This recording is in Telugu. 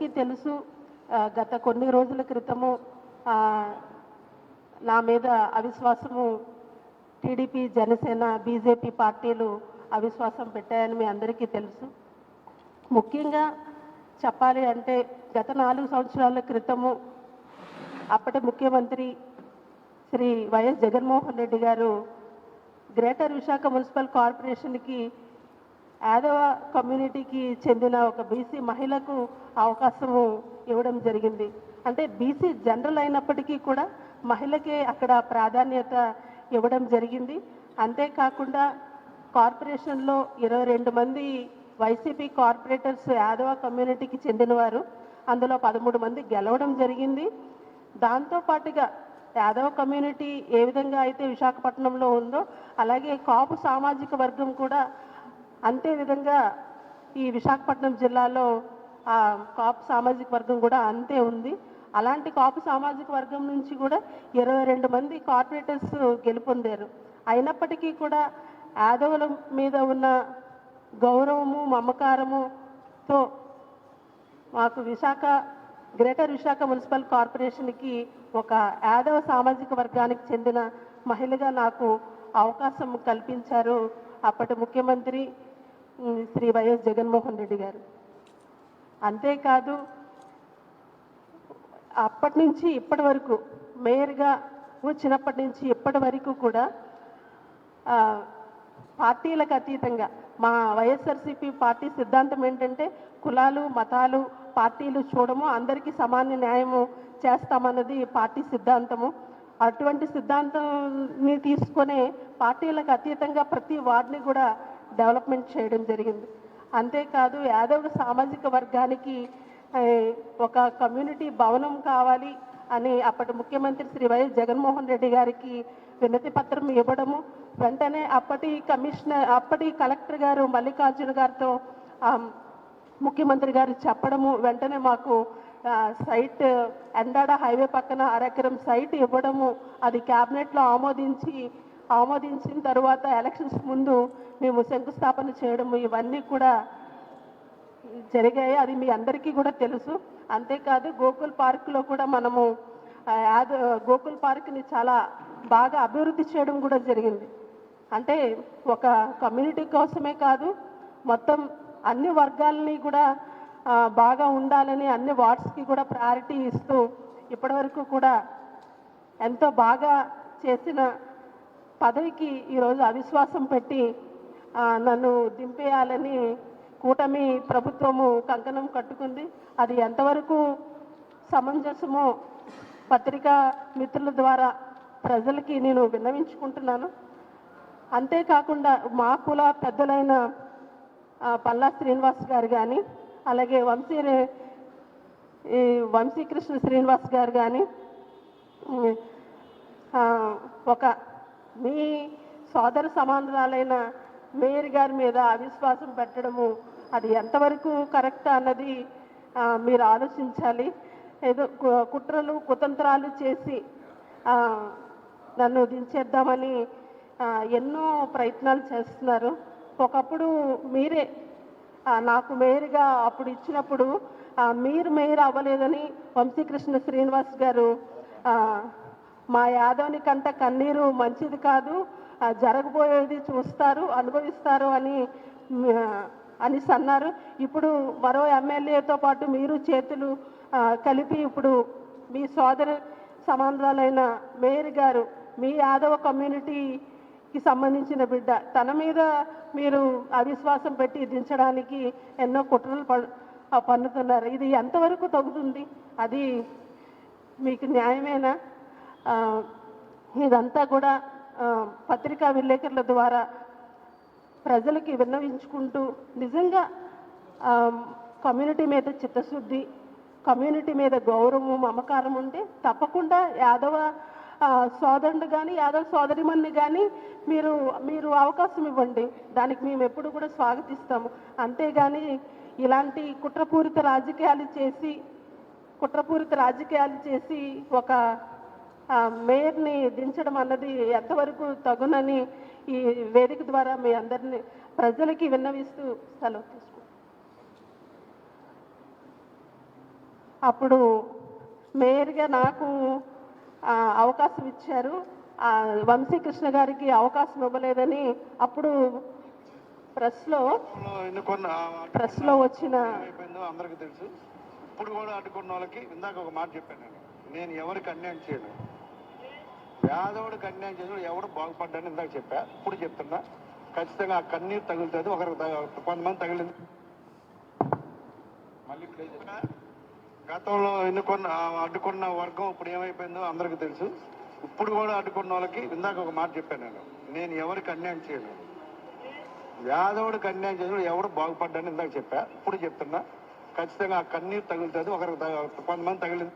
అందరికీ తెలుసు గత కొన్ని రోజుల క్రితము నా మీద అవిశ్వాసము టీడీపీ జనసేన బీజేపీ పార్టీలు అవిశ్వాసం పెట్టాయని మీ అందరికీ తెలుసు. ముఖ్యంగా చెప్పాలి అంటే గత నాలుగు సంవత్సరాల క్రితము అప్పటి ముఖ్యమంత్రి శ్రీ వైఎస్ జగన్మోహన్ రెడ్డి గారు గ్రేటర్ విశాఖ మున్సిపల్ కార్పొరేషన్కి యాదవ కమ్యూనిటీకి చెందిన ఒక బీసీ మహిళకు అవకాశము ఇవ్వడం జరిగింది. అంటే బీసీ జనరల్ అయినప్పటికీ కూడా మహిళకే అక్కడ ప్రాధాన్యత ఇవ్వడం జరిగింది. అంతేకాకుండా కార్పొరేషన్లో ఇరవై రెండు మంది వైసీపీ కార్పొరేటర్స్ యాదవ కమ్యూనిటీకి చెందినవారు. అందులో పదమూడు మంది గెలవడం జరిగింది. దాంతో పాటుగా యాదవ కమ్యూనిటీ ఏ విధంగా అయితే విశాఖపట్నంలో ఉందో అలాగే కాపు సామాజిక వర్గం కూడా అంతే విధంగా ఈ విశాఖపట్నం జిల్లాలో ఆ కాపు సామాజిక వర్గం కూడా అంతే ఉంది. అలాంటి కాపు సామాజిక వర్గం నుంచి కూడా ఇరవై రెండు మంది కార్పొరేటర్స్ గెలుపొందారు. అయినప్పటికీ కూడా యాదవుల మీద ఉన్న గౌరవము మమకారముతో మాకు విశాఖ గ్రేటర్ విశాఖ మున్సిపల్ కార్పొరేషన్కి ఒక యాదవ సామాజిక వర్గానికి చెందిన మహిళగా నాకు అవకాశం కల్పించారు. అప్పటి ముఖ్యమంత్రి శ్రీ వైఎస్ జగన్మోహన్ రెడ్డి గారు. అంతేకాదు అప్పటి నుంచి ఇప్పటి వరకు మేయర్గా వచ్చినప్పటి నుంచి ఇప్పటి వరకు కూడా పార్టీలకు అతీతంగా మా వైఎస్ఆర్సీపీ పార్టీ సిద్ధాంతం ఏంటంటే కులాలు మతాలు పార్టీలు చూడము అందరికీ సమాన న్యాయము చేస్తామన్నది పార్టీ సిద్ధాంతము. అటువంటి సిద్ధాంతాన్ని తీసుకునే పార్టీలకు అతీతంగా ప్రతి వార్డుని కూడా డెవలప్మెంట్ చేయడం జరిగింది. అంతేకాదు యాదవ్ సామాజిక వర్గానికి ఒక కమ్యూనిటీ భవనం కావాలి అని అప్పటి ముఖ్యమంత్రి శ్రీ వైఎస్ జగన్మోహన్ రెడ్డి గారికి వినతి పత్రం ఇవ్వడము వెంటనే అప్పటి కమిషనర్ అప్పటి కలెక్టర్ గారు మల్లికార్జున గారితో ముఖ్యమంత్రి గారు చెప్పడము వెంటనే మాకు సైట్ ఎండాడ హైవే పక్కన అరెకరం సైట్ ఇవ్వడము అది క్యాబినెట్లో ఆమోదించి ఆమోదించిన తర్వాత ఎలక్షన్స్ ముందు మేము శంకుస్థాపన చేయడము ఇవన్నీ కూడా జరిగాయి. అది మీ అందరికీ కూడా తెలుసు. అంతేకాదు గోకుల్ పార్క్లో కూడా మనము యాద గోకుల్ పార్క్ని చాలా బాగా అభివృద్ధి చేయడం కూడా జరిగింది. అంటే ఒక కమ్యూనిటీ కోసమే కాదు మొత్తం అన్ని వర్గాలని కూడా బాగా ఉండాలని అన్ని వార్డ్స్కి కూడా ప్రయారిటీ ఇస్తూ ఇప్పటివరకు కూడా ఎంతో బాగా చేసిన పదవికి ఈరోజు అవిశ్వాసం పెట్టి నన్ను దింపేయాలని కూటమి ప్రభుత్వము కంకణం కట్టుకుంది. అది ఎంతవరకు సమంజసమో పత్రికా మిత్రుల ద్వారా ప్రజలకి నేను విన్నవించుకుంటున్నాను. అంతేకాకుండా మా కుల పెద్దలైన పల్లా శ్రీనివాస్ గారు కానీ అలాగే వంశీ ఈ వంశీకృష్ణ శ్రీనివాస్ గారు కానీ ఒక మీ సోదర సమానురాలైన మేయర్ గారి మీద అవిశ్వాసం పెట్టడము అది ఎంతవరకు కరెక్ట్ అన్నది మీరు ఆలోచించాలి. ఏదో కు- కుట్రలు కుతంత్రాలు చేసి నన్ను దించేద్దామని ఎన్నో ప్రయత్నాలు చేస్తున్నారు. ఒకప్పుడు మీరే నాకు మేయర్గా అప్పుడు ఇచ్చినప్పుడు మీరు మేయర్ అవ్వలేదని వంశీకృష్ణ శ్రీనివాస్ గారు మా యాదవుని కంట కన్నీరు మంచిది కాదు జరగబోయేది చూస్తారు అనుభవిస్తారు అని అని అనేసి అన్నారు ఇప్పుడు మరో ఎమ్మెల్యేతో పాటు మీరు చేతులు కలిపి ఇప్పుడు మీ సోదరు సమానురాలైన మేయర్ గారు మీ యాదవ కమ్యూనిటీకి సంబంధించిన బిడ్డ తన మీద మీరు అవిశ్వాసం పెట్టి దించడానికి ఎన్నో కుట్రలు పన్నుతున్నారు. ఇది ఎంతవరకు తగ్గుతుంది అది మీకు న్యాయమేనా? ఇదంతా కూడా పత్రికా విలేకరుల ద్వారా ప్రజలకి విన్నవించుకుంటూ నిజంగా కమ్యూనిటీ మీద చిత్తశుద్ధి కమ్యూనిటీ మీద గౌరవము మమకారం ఉంటే తప్పకుండా యాదవ సోదరుడు కానీ యాదవ సోదరిమణ్ణి కానీ మీరు మీరు అవకాశం ఇవ్వండి. దానికి మేము ఎప్పుడు కూడా స్వాగతిస్తాము. అంతేగాని ఇలాంటి కుట్రపూరిత రాజకీయాలు చేసి కుట్రపూరిత రాజకీయాలు చేసి ఒక మేయర్ని దించడం అన్నది ఎంతవరకు తగునని ఈ వేదిక ద్వారా మీ అందరిని ప్రజలకి విన్నవిస్తూ సెలవు తీసుకుంటాం అప్పుడు మేయర్గా నాకు అవకాశం ఇచ్చారు. వంశీకృష్ణ గారికి అవకాశం ఇవ్వలేదని అప్పుడు ప్రెస్లో ప్రెస్లో వచ్చిన అందరికీ తెలుసు. ఇప్పుడు కూడా అడ్డుకున్న వాళ్ళకి ఇందాక ఒక మాట చెప్పాను నేను. నేను ఎవరికి అన్యాయం చేయను. పేదవాడికి అన్యాయం చేసిన ఎవడు బాగుపడ్డాని ఇందాక చెప్పా. ఇప్పుడు చెప్తున్నా. ఖచ్చితంగా ఆ కన్నీరు తగులుతుంది. ఒకరికి కొంతమంది తగిలింది. మళ్ళీ play గతంలో ఎన్నుకున్న అడ్డుకున్న వర్గం ఇప్పుడు ఏమైపోయిందో అందరికీ తెలుసు. ఇప్పుడు కూడా అడ్డుకున్న వాళ్ళకి ఇందాక ఒక మాట చెప్పాను నేను. నేను ఎవరికి అన్యాయం చేయను యాదవుడికి అన్యాయం చేసిన ఎవడు బాగుపడ్డాని ఇందాక చెప్పా. ఇప్పుడు చెప్తున్నా. ఖచ్చితంగా ఆ కన్నీరు తగులుతుంది. ఒకరికి కొంతమంది తగిలింది.